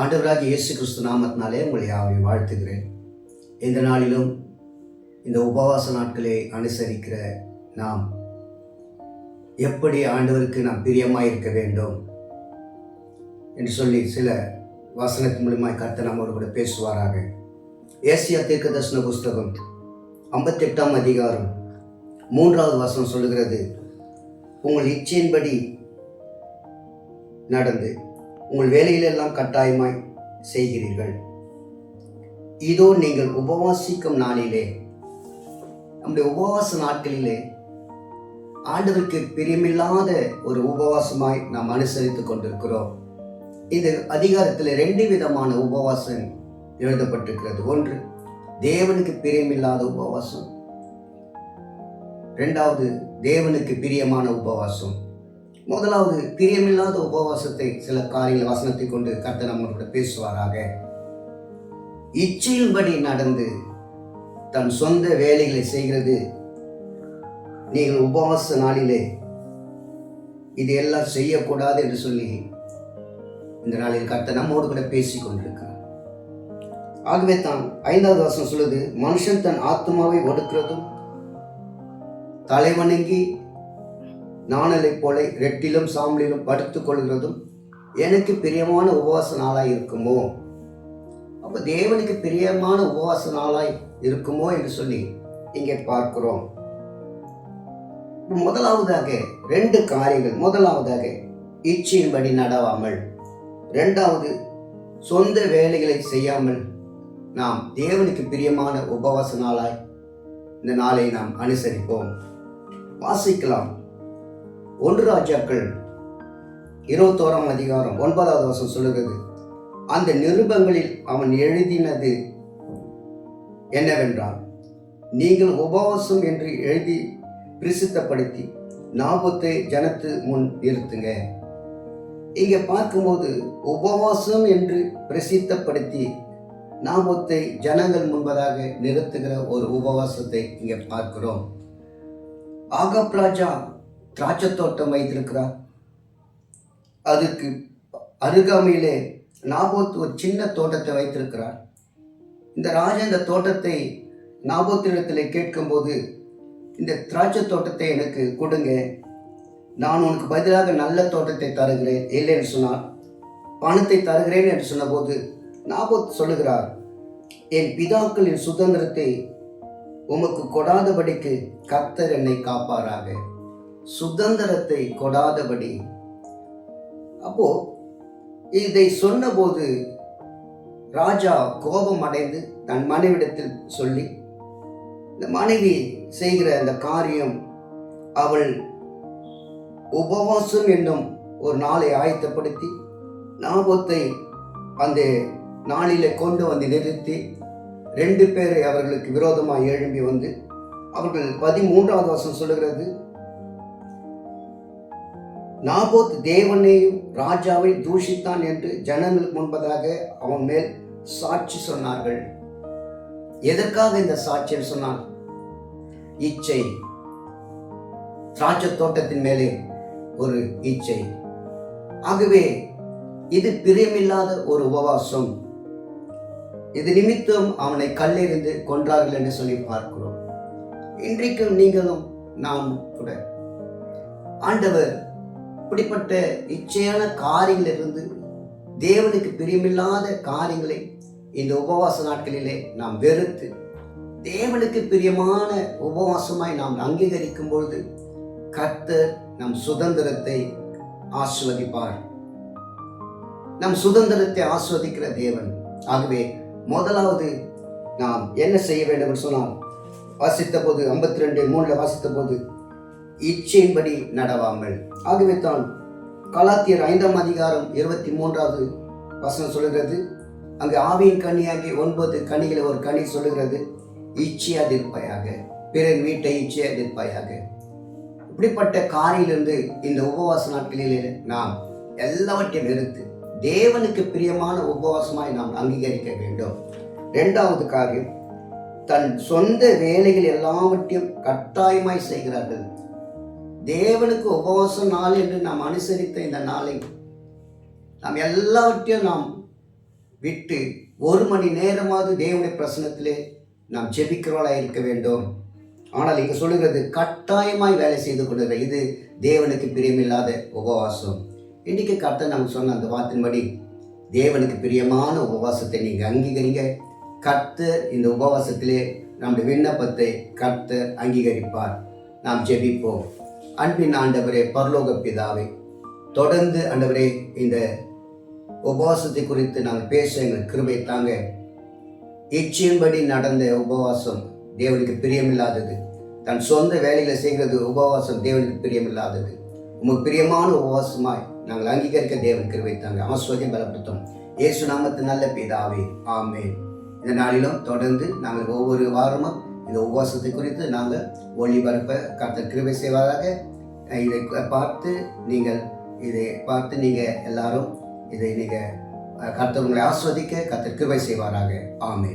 ஆண்டவராக இயேசு கிறிஸ்து நாமத்தினாலே உங்களை யாவை வாழ்த்துகிறேன். இந்த நாளிலும் இந்த உபவாச நாட்களை அனுசரிக்கிற நாம் எப்படி ஆண்டவருக்கு நாம் பிரியமாக இருக்க வேண்டும் என்று சொல்லி சில வசனத்தின் மூலிமா கருத்தை நம்மோடு கூட பேசுவாராக. ஏசியா தீர்க்க தரிசன புஸ்தகம் ஐம்பத்தெட்டாம் அதிகாரம் மூன்றாவது வசனம் சொல்லுகிறது. உங்கள் இச்சையின்படி நடந்து உங்கள் வேலையிலெல்லாம் கட்டாயமாய் செய்கிறீர்கள். இதோ நீங்கள் உபவாசிக்கும் நாளிலே நம்முடைய உபவாச நாட்களிலே ஆண்டவருக்கு பிரியமில்லாத ஒரு உபவாசமாய் நாம் அனுசரித்துக் கொண்டிருக்கிறோம். இது அதிகாரத்தில் ரெண்டு விதமான உபவாசம் எழுதப்பட்டிருக்கிறது. ஒன்று தேவனுக்கு பிரியமில்லாத உபவாசம். ரெண்டாவது தேவனுக்கு பிரியமான உபவாசம். முதலாவது பிரியமில்லாத உபவாசத்தை சில காரியங்கள் வசனத்தை கொண்டு கர்த்தர் நம்மளோட பேசுவாராக. இச்சையின்படி நடந்து தன் சொந்த வேலைகளை செய்கிறது. நீங்கள் உபவாச நாளிலே இது எல்லாம் செய்யக்கூடாது என்று சொல்லி இந்த நாளில் கர்த்தர் நம்மோடு கூட பேசிக் கொண்டிருக்கிறார். ஆகவே தான் ஐந்தாவது வசனம் சொல்லுது மனுஷன் தன் ஆத்மாவை ஒடுக்கிறதும் தலைவணங்கி நாணலை போல ரெட்டிலும் சாம்பலிலும் படுத்துக்கொள்கிறதும் எனக்கு பிரியமான உபவாச நாளாய் இருக்குமோ? அப்போ தேவனுக்கு பிரியமான உபவாச நாளாய் இருக்குமோ என்று சொல்லி இங்கே பார்க்கிறோம். முதலாவதாக ரெண்டு காரியங்கள். முதலாவதாக இச்சையின்படி நடவாமல் ரெண்டாவது சொந்த வேலைகளை செய்யாமல் நாம் தேவனுக்கு பிரியமான உபவாச நாளாய் இந்த நாளை நாம் அனுசரிப்போம். வாசிக்கலாம். ஒன்று ராஜாக்கள் இருபத்தோராம் அதிகாரம் ஒன்பதாவது வருஷம் சொல்லுகிறது. அந்த நிருபங்களில் அவன் எழுதினது என்னவென்றால் நீங்கள் உபவாசம் என்று எழுதி பிரசித்தப்படுத்தி நாபத்தை ஜனத்து முன் நிறுத்துங்க. இங்கே பார்க்கும்போது உபவாசம் என்று பிரசித்தப்படுத்தி நாபத்தை ஜனங்கள் முன்பதாக நிறுத்துகிற ஒரு உபவாசத்தை இங்கே பார்க்கிறோம். ஆகப் ராஜா திராட்சை தோட்டம் வைத்திருக்கிறார். அதுக்கு அருகாமையிலே நாபோத் ஒரு சின்ன தோட்டத்தை வைத்திருக்கிறார். இந்த ராஜா இந்த தோட்டத்தை நாபோத்திடத்தில் கேட்கும்போது இந்த திராட்சை தோட்டத்தை எனக்கு கொடுங்க. நான் உனக்கு பதிலாக நல்ல தோட்டத்தை தருகிறேன் இல்லைன்னு சொன்னார். பணத்தை தருகிறேன் என்று சொன்னபோது நாபோத் சொல்லுகிறார் என் பிதாக்களின் சுதந்திரத்தை உமக்கு கொடாதபடிக்கு கத்தர் என்னை காப்பாராக. சுதந்திரத்தை கொடாதபடி. அப்போ இதை சொன்னபோது ராஜா கோபம் அடைந்து தன் மனைவிடத்தில் சொல்லி இந்த மனைவி செய்கிற அந்த காரியம் அவள் உபவாசம் என்னும் ஒரு நாளை ஆயத்தப்படுத்தி நாபத்தை அந்த நாளிலே கொண்டு வந்து நிறுத்தி ரெண்டு பேரை அவர்களுக்கு விரோதமாக எழும்பி வந்து அவர்கள் பதிமூன்றாவது வருஷம் சொல்லுகிறது. நாபோத் தேவனையும் ராஜாவை தூஷித்தான் என்று ஜனங்களுக்கு முன்பதாக அவன் மேல் சாட்சி சொன்னார்கள். எதற்காக இந்த சாட்சியம் சொன்னான் இச்சை. திராட்சை தோட்டத்தின் மேலே ஒரு இச்சை. ஆகவே இது பிரியமில்லாத ஒரு உபவாசம். இது நிமித்தம் அவனை கல்லெறிந்து கொன்றார்கள் என்று சொல்லி பார்க்கிறோம். இன்றைக்கும் நீங்களும் நாம் கூட. ஆண்டவர் இப்படிப்பட்ட இச்சையான காரியங்களிலிருந்து தேவனுக்கு பிரியமில்லாத காரியங்களை இந்த உபவாச நாட்களிலே நாம் வெறுத்து தேவனுக்கு பிரியமான உபவாசமாய் நாம் அங்கீகரிக்கும் பொழுது கர்த்தர் நம் சுதந்திரத்தை ஆஸ்வதிப்பார். நம் சுதந்திரத்தை ஆஸ்வதிக்கிற தேவன். ஆகவே முதலாவது நாம் என்ன செய்ய வேண்டும் என்று சொன்னால் வாசித்த போது ஐம்பத்தி ரெண்டு மூணுல வாசித்த போது இச்சையின்படி நடவாமல். ஆகவே தான் கலாத்தியர் ஐந்தாம் அதிகாரம் இருபத்தி மூன்றாவது வசனம் சொல்லுகிறது. அங்கு ஆவியின் கனியாகி ஒன்பது கனிகளை ஒரு கனி சொல்லுகிறது. இச்சையாதிருப்பாயாக. பிறர் வீட்டை இச்சையாதிருப்பாயாக. இப்படிப்பட்ட காரிலிருந்து இந்த உபவாச நாட்களிலே நாம் எல்லாவற்றையும் வெறுத்து தேவனுக்கு பிரியமான உபவாசமாய் நாம் அங்கீகரிக்க வேண்டும். ரெண்டாவது காரியம் தன் சொந்த வேலைகள் எல்லாவற்றையும் கட்டாயமாய் செய்கிறார்கள். தேவனுக்கு உபவாச நாள் என்று நாம் அனுசரித்த இந்த நாளை நாம் எல்லாவற்றையும் நாம் விட்டு ஒரு மணி நேரமாவது தேவனுடைய பிரசனத்திலே நாம் ஜெபிக்கிறவளாக இருக்க வேண்டும். ஆனால் இங்கே சொல்லுகிறது கட்டாயமாய் வேலை செய்து கொண்டிருக்கிற இது தேவனுக்கு பிரியமில்லாத உபவாசம். இன்றைக்கி கர்த்தர் நம்ம சொன்ன அந்த வார்த்தையின்படி தேவனுக்கு பிரியமான உபவாசத்தை நீங்கள் அங்கீகரிங்க. கர்த்தர் இந்த உபவாசத்திலே நம்முடைய விண்ணப்பத்தை கர்த்தர் அங்கீகரிப்பார். நாம் ஜெபிப்போம். அன்பின் ஆண்டவரே பரலோக பிதாவை தொடர்ந்து ஆண்டவரே இந்த உபவாசத்தை குறித்து நாங்கள் பேச எங்கள் கிருபை தாங்க. இச்சையின்படி நடந்த உபவாசம் தேவனுக்கு பிரியமில்லாதது. தன் சொந்த வேலையில் செய்கிறது உபவாசம் தேவனுக்கு பிரியமில்லாதது. உமக்கு பிரியமான உபவாசமாய் நாங்கள் அங்கீகரிக்க தேவன் கிருபை தாங்க. ஆஸ்வதியம் பலப்படுத்தும். இயேசு நாமத்து நல்ல பிதாவே ஆமே இந்த நாளிலும் தொடர்ந்து நாங்கள் ஒவ்வொரு வாரமும் இந்த உபவாசத்தை குறித்து நாங்கள் ஒளிபரப்ப கர்த்தர் கிருவை செய்வாராக. இதை பார்த்து நீங்கள் இதை பார்த்து நீங்கள் எல்லாரும் இதை நீங்கள் கர்த்தர் உங்களை ஆஸ்வதிக்க கர்த்தர் கிருபை செய்வாராக. ஆமே